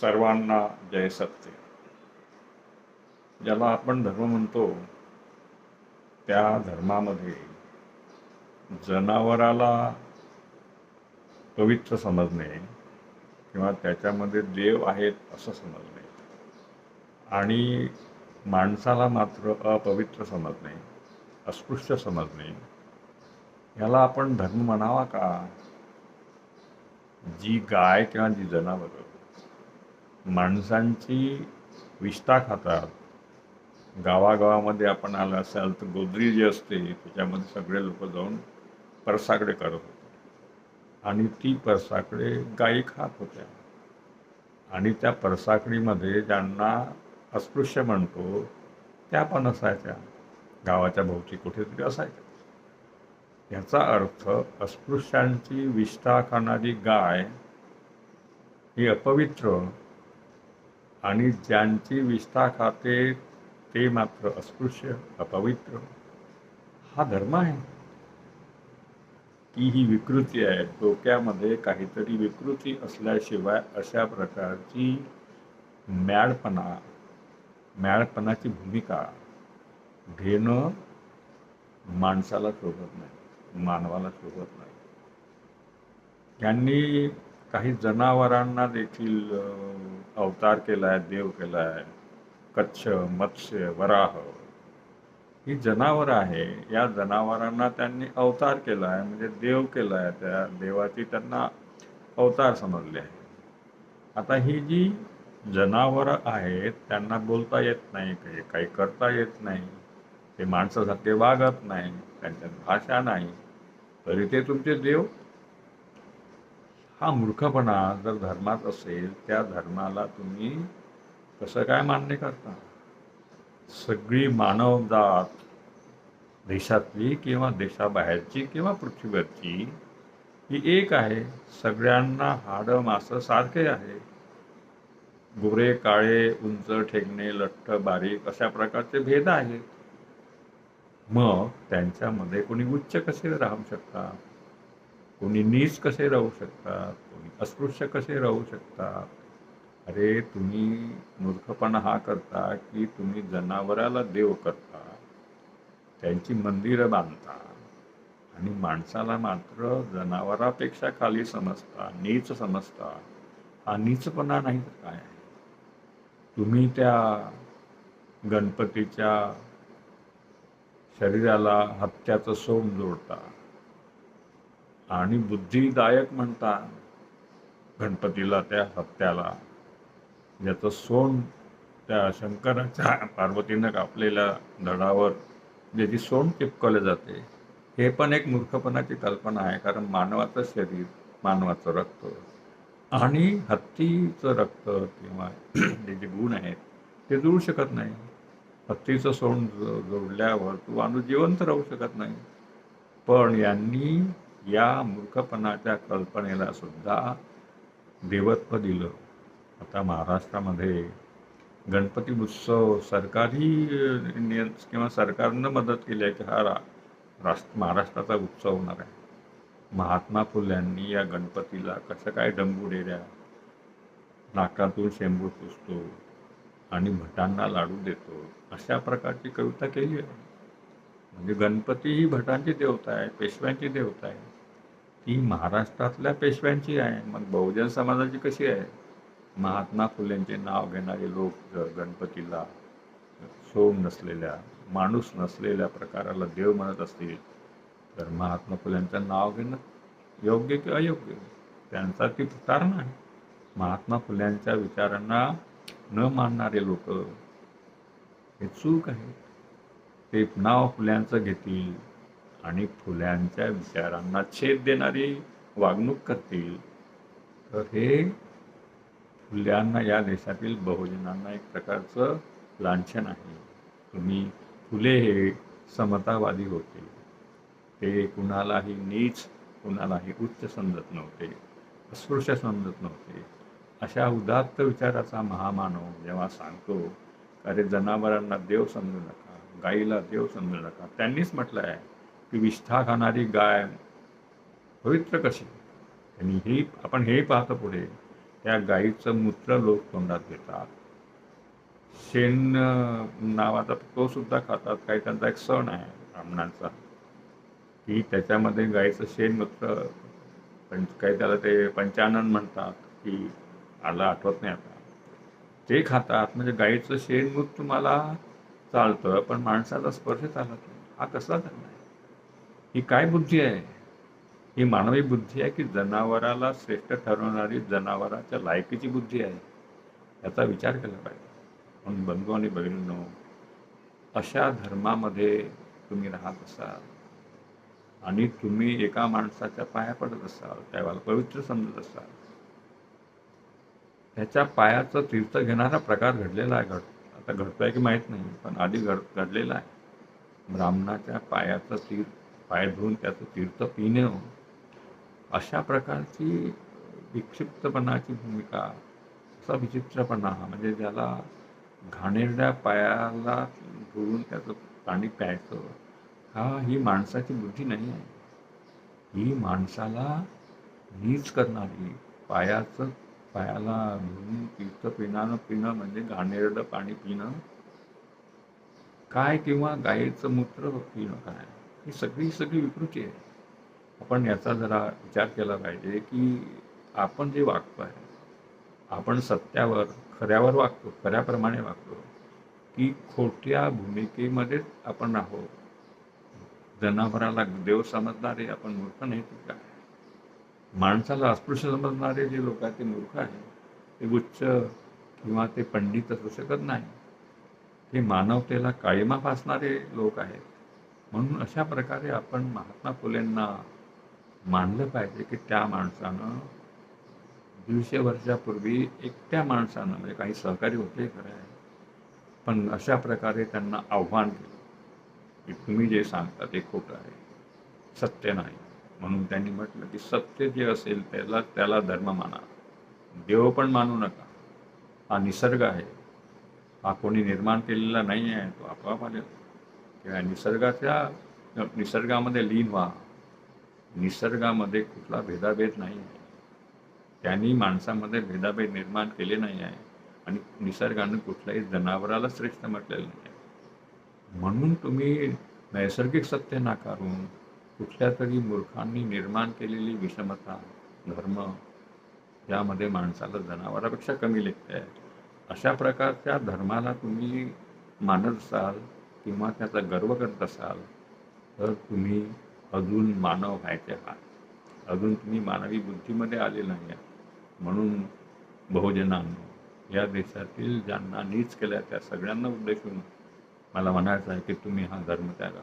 सर्वांना जय सत्य. ज्याला आपण धर्म म्हणतो त्या धर्मामध्ये जनावराला पवित्र समजणे किंवा त्याच्यामध्ये देव आहेत असं समजणे आणि माणसाला मात्र अपवित्र समजणे अस्पृश्य समजणे ह्याला आपण धर्म म्हणावा का? जी गाय किंवा जी जनावरं माणसांची विष्ठा खातात. गावागावामध्ये आपण आलं असाल तर गोदरी जी असते त्याच्यामध्ये सगळे लोक जाऊन परसाकडे करत होते. आणि ती परसाकडे गायी खात होत्या. आणि त्या परसाकडीमध्ये ज्यांना अस्पृश्य म्हणतो त्या पण असायच्या. गावाच्या भोवती कुठेतरी असायच्या. याचा अर्थ अस्पृश्यांची विष्ठा खाणारी गाय ही अपवित्र आणि ज्यांची विष्ठा खाते ते मात्र अस्पृश्य अपवित्र. हा धर्म आहे. ती ही विकृती आहे. डोक्यामध्ये काहीतरी विकृती असल्याशिवाय अशा प्रकारची मॅडपणा मॅडपणाची भूमिका घेणं माणसाला शोभत नाही मानवाला शोभत नाही. त्यांनी काही जनावरांना देखील अवतार केला आहे देव केला आहे कच्छ मत्स्य वराह. ही जनावरं आहे. या जनावरांना त्यांनी अवतार केला आहे म्हणजे देव केला आहे त्या देवाची त्यांना अवतार समजले आहे. आता ही जी जनावरं आहेत त्यांना बोलता येत नाही काही काही करता येत नाही. ते माणसासारखे वागत नाही त्यांच्यात भाषा नाही. तरी ते तुमचे देव हा मूर्खपणा जर धर्मात असेल त्या धर्माला तुम्ही कसं काय मान्य करता? सगळी मानवजात देशातली किंवा देशाबाहेरची किंवा पृथ्वीवरची ही एक आहे. सगळ्यांना हाडं मासं सारखे आहे. गोरे काळे उंच ठेकणे लठ्ठ बारीक अशा प्रकारचे भेद आहेत. मग त्यांच्यामध्ये कोणी उच्च कसे राहू शकतात? कोणी नीच कसे राहू शकतात? कोणी अस्पृश्य कसे राहू शकतात? अरे तुम्ही मूर्खपणा हा करता की तुम्ही जनावराला देव करता. त्यांची मंदिरं बांधता. आणि माणसाला मात्र जनावरापेक्षा खाली समजता नीच समजता. हा नीचपणा नाही तर काय आहे? तुम्ही त्या गणपतीच्या शरीराला हत्याचं सोम जोडता. आणि बुद्धिदायक म्हणता गणपतीला त्या हत्याला ज्याचं सोन त्या शंकराच्या पार्वतीनं कापलेल्या धडावर ज्याची सोन चिपकवले जाते हे पण एक मूर्खपणाची कल्पना आहे कारण मानवाचं शरीर मानवाचं रक्त आणि हत्तीचं रक्त किंवा जे जे गुण आहेत ते जुळू शकत नाही. हत्तीचं सोंड जोडल्यावर तू माणूस जिवंत राहू शकत नाही. पण यांनी या मूर्खपणाच्या कल्पनेला सुद्धा देवत्व दिलं. आता महाराष्ट्रामध्ये गणपती उत्सव सरकारी निय किंवा सरकारनं मदत केली आहे की हा रा राष्ट्र महाराष्ट्राचा उत्सव होणार आहे. महात्मा फुल्यांनी या गणपतीला कसं काय डंबुडेऱ्या नाकातून शेंबूळ पुसतो आणि भटांना लाडू देतो अशा प्रकारची कविता केली आहे. म्हणजे गणपती ही भटांची देवता आहे पेशव्यांची देवता आहे. ती महाराष्ट्रातल्या पेशव्यांची आहे. मग बहुजन समाजाची कशी आहे? महात्मा फुलेंचे नाव घेणारे लोक जर गणपतीला सोम नसलेल्या माणूस नसलेल्या प्रकाराला देव म्हणत असतील तर महात्मा फुलेंचं नाव घेणं योग्य की अयोग्य? त्यांचा ती पुकार आहे. महात्मा फुल्यांच्या विचारांना न मानणारे लोक हे चूक आहे ते नाव फुल्यांचं घेतील आणि फुल्यांच्या विचारांना छेद देणारी वागणूक करतील तर हे फुल्यांना या देशातील बहुजनांना एक प्रकारचं लांछन आहे. तुम्ही फुले हे समतावादी होते. ते कुणालाही नीच कुणालाही उच्च समजत नव्हते अस्पृश्य समजत नव्हते. अशा उदात्त विचाराचा महामानव जेव्हा सांगतो अरे जनावरांना देव समजू नका गाईला देव समजू नका त्यांनीच म्हटलं आहे की विष्ठा खाणारी गाय पवित्र कशी? आणि ही आपण हे पाहतो पुढे त्या गाईचं मूत्र लोक तोंडात घेतात. शेण नावाचा तो सुद्धा खातात काही त्यांचा एक सण आहे ब्राह्मणांचा की त्याच्यामध्ये गाईचं शेण मूत्र पण काही त्याला ते पंचानन म्हणतात की आला आठवत नाही आता. ते खातात म्हणजे गाईचं शेणमूत तुम्हाला चालतं पण माणसाचा स्पर्श चालत नाही. हा कसला धर्म आहे? ही काय बुद्धी आहे? ही मानवी बुद्धी आहे की जनावराला श्रेष्ठ ठरवणारी जनावराच्या लायकीची बुद्धी आहे? याचा विचार केला पाहिजे. म्हणून बंधू आणि बहिणींनो अशा धर्मामध्ये तुम्ही राहत असाल आणि तुम्ही एका माणसाच्या पाया पडत असाल त्यावेळेला पवित्र समजत असाल त्याच्या पायाचं तीर्थ घेणारा प्रकार घडलेला आहे. घड आता घडतोय की माहीत नाही पण आधी घड घडलेला आहे. ब्राह्मणाच्या पायाचं तीर्थ पाय धुवून त्याचं तीर्थ पिणं. अशा प्रकारची विक्षिप्तपणाची भूमिका असा विचित्रपणा म्हणजे ज्याला घाणेरड्या पायाला धुवून त्याचं पाणी प्यायचं हा ही माणसाची बुद्धी नाही आहे. ही माणसाला नीच करणारी पायाचं पायाला धुवून तीर्थ पिणं पिणं म्हणजे घाणेरडं पाणी पिणं काय किंवा गाईचं मूत्र पिणं काय? ही सगळी सगळी विकृती आहे. आपण याचा जरा विचार केला पाहिजे की आपण जे वागतो आहे आपण सत्यावर खऱ्यावर वागतो खऱ्याप्रमाणे वागतो की खोट्या भूमिकेमध्येच आपण आहोत. जनावराला देव समजणारे आपण मूर्ख नाही का काय? माणसाला अस्पृश्य समजणारे जे लोक आहेत ते मूर्ख आहेत. ते उच्च किंवा ते पंडित असू शकत नाही. ते मानवतेला काळीमा फासणारे लोक आहेत. म्हणून अशा प्रकारे आपण महात्मा फुलेंना मानलं पाहिजे की त्या माणसानं दीडशे वर्षापूर्वी एकट्या माणसानं म्हणजे काही सहकारी होते खरं आहे पण अशा प्रकारे त्यांना आव्हान केलं. की तुम्ही जे सांगता ते खोटं आहे सत्य नाही. म्हणून त्यांनी म्हटलं की सत्य जे असेल त्याला त्याला धर्म माना. देव पण मानू नका. हा निसर्ग आहे. हा कोणी निर्माण केलेला नाही आहे तो आपोआप आलेला किंवा निसर्गाच्या निसर्गामध्ये लीन व्हा. निसर्गामध्ये कुठला भेदाभेद नाही. आहे त्यांनी माणसामध्ये भेदाभेद निर्माण केले नाही आहे. आणि निसर्गानं कुठल्याही जनावराला श्रेष्ठ म्हटलेलं नाही आहे. म्हणून तुम्ही नैसर्गिक सत्य नाकारून कुठल्या तरी मूर्खांनी निर्माण केलेली विषमता धर्म यामध्ये माणसाला जनावरापेक्षा कमी लेखत आहे. अशा प्रकारच्या धर्माला तुम्ही मानत असाल किंवा त्याचा गर्व करत असाल तर तुम्ही अजून मानव व्हायचे आहात. अजून तुम्ही मानवी बुद्धीमध्ये आले नाही आहात. म्हणून बहुजनांनो या देशातील ज्यांना नीच केल्या त्या सगळ्यांना उद्देशून मला म्हणायचं आहे की तुम्ही हा धर्म त्यागा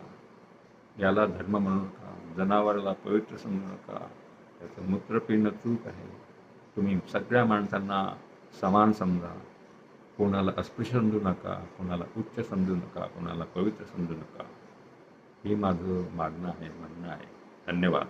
याला धर्म म्हणू नका जनावराला पवित्र समजू नका त्याचं मूत्र पिणं चूक आहे. तुम्ही सगळ्या माणसांना समान समजा. कोणाला अस्पृश्य समजू नका कोणाला उच्च समजू नका कोणाला पवित्र समजू नका. हे माझं मागणं आहे म्हणणं आहे. धन्यवाद.